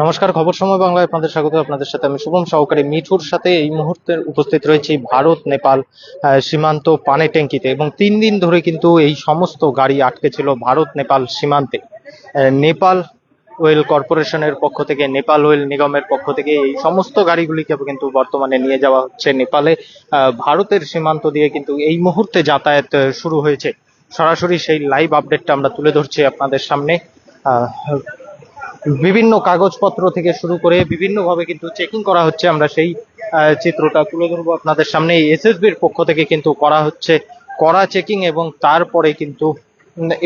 নমস্কার, খবর সময় বাংলায় আপনাদের স্বাগত। আপনাদের সাথে আমি শুভম সহকারী। মিঠুর সাথে এই মুহূর্তে উপস্থিত রয়েছি ভারত, নেপাল সীমান্ত পানে ট্যাঙ্কিতে। এবং তিন দিন ধরে কিন্তু এই সমস্ত গাড়ি আটকে ছিল ভারত, নেপাল সীমান্তে। নেপাল ওয়েল কর্পোরেশনের পক্ষ থেকে, নেপাল ওয়েল নিগমের পক্ষ থেকে এই সমস্ত গাড়িগুলিকে কিন্তু বর্তমানে নিয়ে যাওয়া হচ্ছে নেপালে। ভারতের সীমান্ত দিয়ে কিন্তু এই মুহূর্তে যাতায়াত শুরু হয়েছে। সরাসরি সেই লাইভ আপডেটটা আমরা তুলে ধরছি আপনাদের সামনে। বিভিন্ন কাগজপত্র থেকে শুরু করে বিভিন্নভাবে কিন্তু চেকিং করা হচ্ছে। আমরা সেই চিত্রটা তুলে ধরবো আপনাদের সামনে এসএসবির পক্ষ থেকে কিন্তু করা হচ্ছে করা চেকিং এবং তারপরে কিন্তু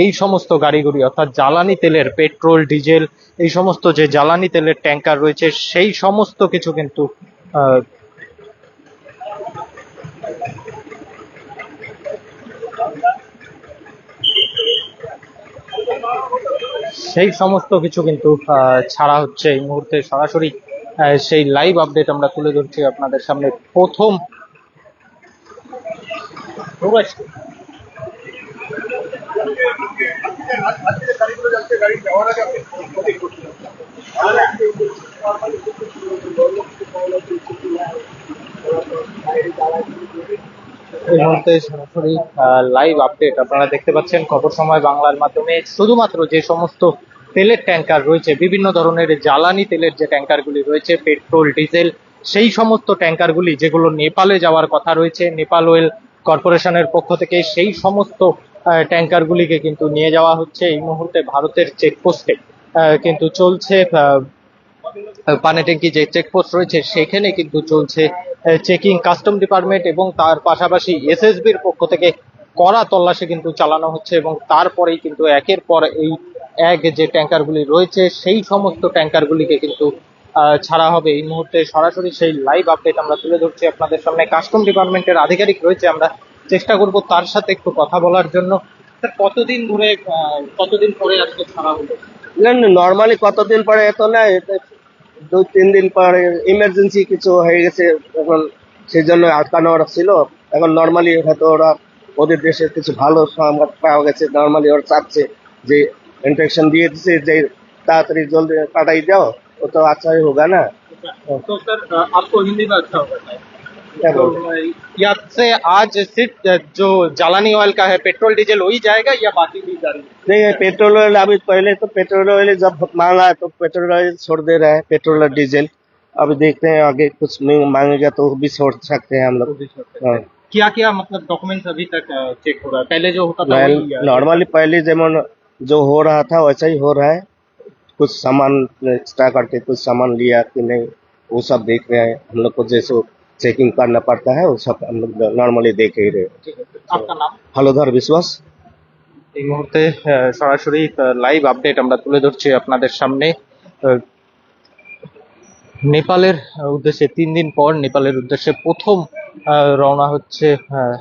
এই সমস্ত গাড়িগুলি, অর্থাৎ জ্বালানি তেলের পেট্রোল ডিজেল এই সমস্ত যে জ্বালানি তেলের ট্যাঙ্কার রয়েছে, সেই সমস্ত কিছু কিন্তু সেই সমস্ত কিছু কিন্তু ছাড়া হচ্ছে এই মুহূর্তে সরাসরি সেই লাইভ আপডেট আমরা তুলে ধরছি আপনাদের সামনে। প্রথম এই মুহূর্তে সরাসরি লাইভ আপডেট আপনারা দেখতে পাচ্ছেন খবর সময় বাংলার মাধ্যমে। শুধুমাত্র যে সমস্ত তেলের ট্যাঙ্কার রয়েছে, বিভিন্ন ধরনের জ্বালানি তেলের যে ট্যাঙ্কারগুলি রয়েছে, পেট্রোল, ডিজেল, সেই সমস্ত ট্যাঙ্কারগুলি যেগুলো নেপালে যাওয়ার কথা রয়েছে, নেপাল ওয়েল কর্পোরেশনের পক্ষ থেকে সেই সমস্ত ট্যাঙ্কারগুলিকে কিন্তু নিয়ে যাওয়া হচ্ছে। এই মুহূর্তে ভারতের চেকপোস্টে কিন্তু চলছে আহ, পানি ট্যাঙ্কি যে চেকপোস্ট রয়েছে সেখানে কিন্তু চলছে চেকিং কাস্টম ডিপার্টমেন্ট এবং তার পাশাপাশি এসএসবির পক্ষ থেকে কড়া তল্লাশি কিন্তু চালানো হচ্ছে এবং তারপরেই কিন্তু একের পর এই এক যে ট্যাঙ্কারগুলি রয়েছে সেই সমস্ত ট্যাঙ্কারগুলিকে কিন্তু ছাড়া হবে। এই মুহূর্তে সরাসরি সেই লাইভ আপডেট আমরা তুলে ধরছি আপনাদের সামনে। কাস্টম ডিপার্টমেন্টের আধিকারিক রয়েছে আমরা চেষ্টা করব তার সাথে একটু কথা বলার জন্য। কতদিন ধরে কতদিন পরে আজকে ছাড়া হলো? না নর্মালি কতদিন পরে এত না দুই তিন দিন পরে ইমার্জেন্সি কিছু হয়ে গেছে এখন সেই জন্য আটকানো ওরা ছিল এখন নর্মালি হয়তো ওরা ওদের দেশে কিছু ভালো সংবাদ পাওয়া গেছে নর্মালি ওরা চাচ্ছে যে ইনফেকশন দিয়ে দিছে যে তাড়াতাড়ি জলদি কাটাই দাও ও তো আচ্ছা ही होगा ना तो सर आपको हिंदी में अच्छा होगा क्या तो यहाँ से आज सिर्फ़ जो जलानी ऑयल का है पेट्रोल डीजल वही जाएगा या बाकी भी गाड़ी नहीं पेट्रोल ऑयल अभी पहले तो पेट्रोल ऑयल जब मांगा तो पेट्रोल ऑयल छोड़ दे रहा है पेट्रोल और डीजल। अभी देखते हैं आगे कुछ मांगेगा तो भी छोड़ सकते हैं हम लोग। हाँ। क्या क्या मतलब डॉक्यूमेंट्स अभी तक चेक हो रहा है? पहले जो होता था नॉर्मली पहले जेमन जो हो रहा था वैसा ही हो रहा है। कुछ सामान एक्स्ट्रा करके कुछ सामान लिया कि नहीं वो सब देख रहे हैं। हम लोग को जैसे चेकिंग करना पड़ता है वो सब हम लोग नॉर्मली देख ही रहे हैं ठीक है आपका नाम हलोधर विश्वास এই মুহূর্তে আহ, সরাসরি লাইভ আপডেট আমরা তুলে ধরছি আপনাদের সামনে আহ, নেপালের আহ, উদ্দেশ্যে তিন দিন পর নেপালের উদ্দেশ্যে প্রথম আহ, রওনা হচ্ছে আহ,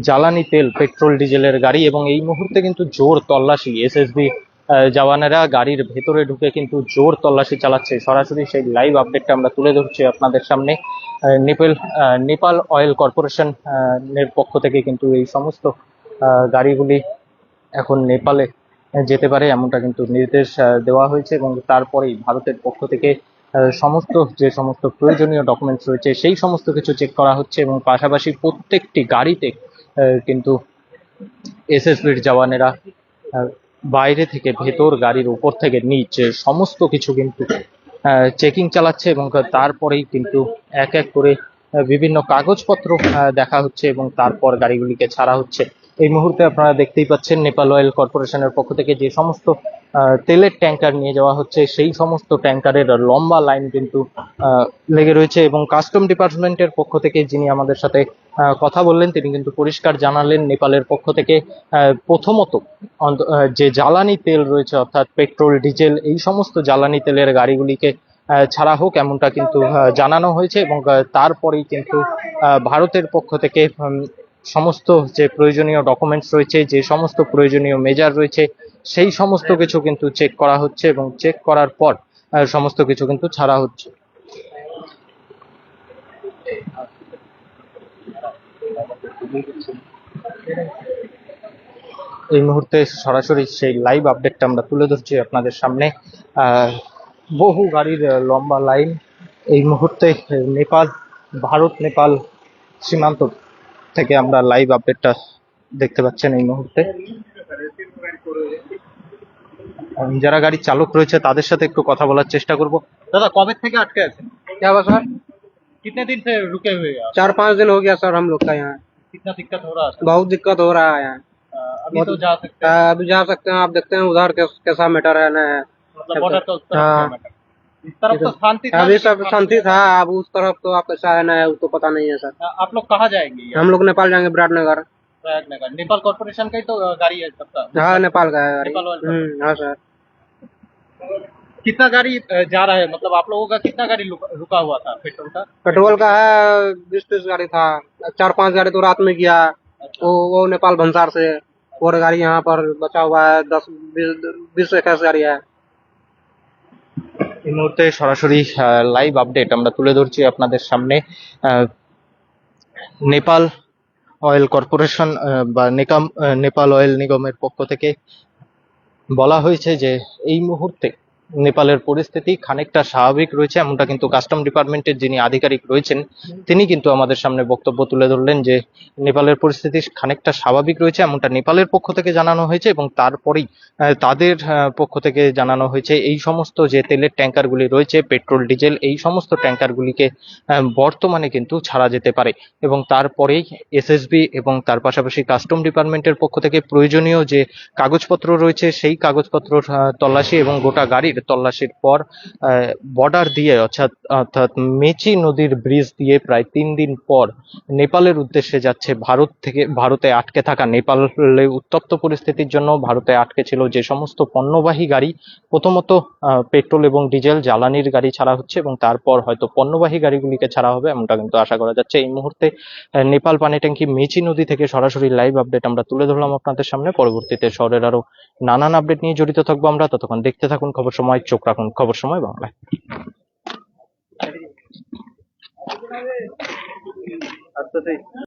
জ্বালানি তেল পেট্রোল ডিজেলের গাড়ি এবং এই মুহূর্তে কিন্তু জোর তল্লাশি এসএসবি জওয়ানেরা গাড়ির ভেতরে ঢুকে কিন্তু জোর তল্লাশি চালাচ্ছে। সরাসরি সেই লাইভ আপডেটটা আমরা তুলে ধরছি আপনাদের সামনে। নেপাল নেপাল অয়েল কর্পোরেশন এর পক্ষ থেকে কিন্তু এই সমস্ত গাড়িগুলি এখন নেপালে যেতে পারে এমনটা কিন্তু নির্দেশ দেওয়া হয়েছে এবং তারপরেই ভারতের পক্ষ থেকে সমস্ত যে সমস্ত প্রয়োজনীয় ডকুমেন্টস রয়েছে সেই সমস্ত কিছু চেক করা হচ্ছে এবং পাশাপাশি প্রত্যেকটি গাড়িতে কিন্তু এসএসবির জওয়ানেরা বাইরে থেকে ভেতর গাড়ির উপর থেকে নিচ সমস্ত কিছু কিন্তু চেকিং চালাচ্ছে এবং তারপরেই কিন্তু এক এক করে বিভিন্ন কাগজপত্র দেখা হচ্ছে এবং তারপর গাড়িগুলিকে ছাড়া হচ্ছে। এই মুহূর্তে আপনারা দেখতেই পাচ্ছেন নেপাল অয়েল কর্পোরেশনের পক্ষ থেকে যে সমস্ত তেলের ট্যাঙ্কার নিয়ে যাওয়া হচ্ছে। সেই সমস্ত ট্যাঙ্কারের লম্বা লাইন কিন্তু লেগে রয়েছে এবং কাস্টম ডিপার্টমেন্টের পক্ষ থেকে যিনি আমাদের সাথে কথা বললেন, তিনি কিন্তু পরিষ্কার জানালেন নেপালের পক্ষ থেকে প্রথমত যে জ্বালানি তেল রয়েছে, অর্থাৎ পেট্রোল, ডিজেল, এই সমস্ত জ্বালানি তেলের গাড়িগুলিকে ছাড়া হোক এমনটা কিন্তু জানানো হয়েছে এবং তারপরেই কিন্তু ভারতের পক্ষ থেকে সমস্ত যে প্রয়োজনীয় ডকুমেন্টস রয়েছে, যে সমস্ত প্রয়োজনীয় মেজার রয়েছে সেই সমস্ত কিছু কিন্তু চেক করা হচ্ছে এবং চেক করার পর সমস্ত কিছু কিন্তু ছাড়া হচ্ছে। এই মুহূর্তে সরাসরি সেই লাইভ আপডেটটা আমরা তুলে ধরছি আপনাদের সামনে। আহ, বহু গাড়ির লম্বা লাইন এই মুহূর্তে নেপাল ভারত নেপাল সীমান্ত থেকে আমরা লাইভ আপডেটটা দেখতে পাচ্ছেন এই মুহূর্তে। যারা গাড়ির চালক রয়েছে তাদের সাথে একটু কথা বলার চেষ্টা করব দাদা কবে থেকে আটকে আছেন क्या हुआ सर कितने दिन से रुके हुए हैं आप चार पाँच दिन हो गया सर हम लोग का यहाँ कितना दिक्कत हो रहा है बहुत दिक्कत हो रहा है यहाँ अ, अभी तो जा सकते हैं आ, अभी जा सकते हैं आप देखते हैं उधर कैस- कैसा मैटर है ना मतलब बॉर्डर तो उस तरफ हाँ। है मैटर। इस तरफ तो शांति था अभी लेकिन सब वहाँ शांति पे- था अब उस तरफ तो आप कैसा है ना वो तो पता नहीं है सर अ, आप लोग कहाँ जाएंगे ये? हम लोग नेपाल जाएंगे विराटनगर प्रयागनगर नेपाल कॉर्पोरेशन का ही तो अ, गाड़ी है सबका हाँ नेपाल का है गाड़ी नेपाल वाले हम्म, हाँ सर कितना गाड़ी अ, जा रहा है मतलब आप लोगों का कितना गाड़ी रुका रुका हुआ था पेट्रोल का पेट्रोल का है बीस तीस गाड़ी था चार पांच गाड़ी तो रात में गया वो वो नेपाल भंसार से और गाड़ी यहाँ पर बचा हुआ है दस बीस बीस इक्कीस गाड़ी है এই মুহূর্তে সরাসরি লাইভ আপডেট আমরা তুলে ধরছি আপনাদের সামনে আহ, নেপাল অয়েল কর্পোরেশন আহ, বা নেকাম আহ, নেপাল অয়েল নিগমের পক্ষ থেকে বলা হয়েছে যে এই মুহূর্তে নেপালের পরিস্থিতি খানিকটা স্বাভাবিক রয়েছে, এমনটা কিন্তু কাস্টম ডিপার্টমেন্টের যিনি আধিকারিক রয়েছেন, তিনি কিন্তু আমাদের সামনে বক্তব্য তুলে ধরলেন যে নেপালের পরিস্থিতি খানিকটা স্বাভাবিক রয়েছে, এমনটা নেপালের পক্ষ থেকে জানানো হয়েছে এবং তারপরেই তাদের পক্ষ থেকে জানানো হয়েছে এই সমস্ত যে তেলের ট্যাঙ্কারগুলি রয়েছে, পেট্রোল, ডিজেল, এই সমস্ত ট্যাঙ্কারগুলিকে বর্তমানে কিন্তু ছাড়া যেতে পারে এবং তারপরেই এসএসবি এবং তার পাশাপাশি কাস্টম ডিপার্টমেন্টের পক্ষ থেকে প্রয়োজনীয় যে কাগজপত্র রয়েছে, সেই কাগজপত্র তল্লাশি এবং গোটা গাড়ির তল্লাশির পর বর্ডার দিয়ে, অর্থাৎ অর্থাৎ মেচি নদীর ব্রিজ দিয়ে প্রায় তিন দিন পর নেপালের উদ্দেশ্যে যাচ্ছে ভারত থেকে, ভারতে আটকে থাকা নেপালে উত্তপ্ত পরিস্থিতির জন্য ভারতে আটকে ছিল যে সমস্ত পণ্যবাহী গাড়ি, প্রথমত পেট্রোল এবং ডিজেল, জ্বালানির গাড়ি ছাড়া হচ্ছে এবং তারপর হয়তো পণ্যবাহী গাড়িগুলিকে ছাড়া হবে এমনটা কিন্তু আশা করা যাচ্ছে। এই মুহূর্তে নেপাল পানি ট্যাঙ্কি মেচি নদী থেকে সরাসরি লাইভ আপডেট আমরা তুলে ধরলাম আপনাদের সামনে। পরবর্তীতে শহরের আরও নানান আপডেট নিয়ে জড়িত থাকব আমরা। ততক্ষণ দেখতে থাকুন খবর চোখ রাখুন খবর সময় বাংলায়।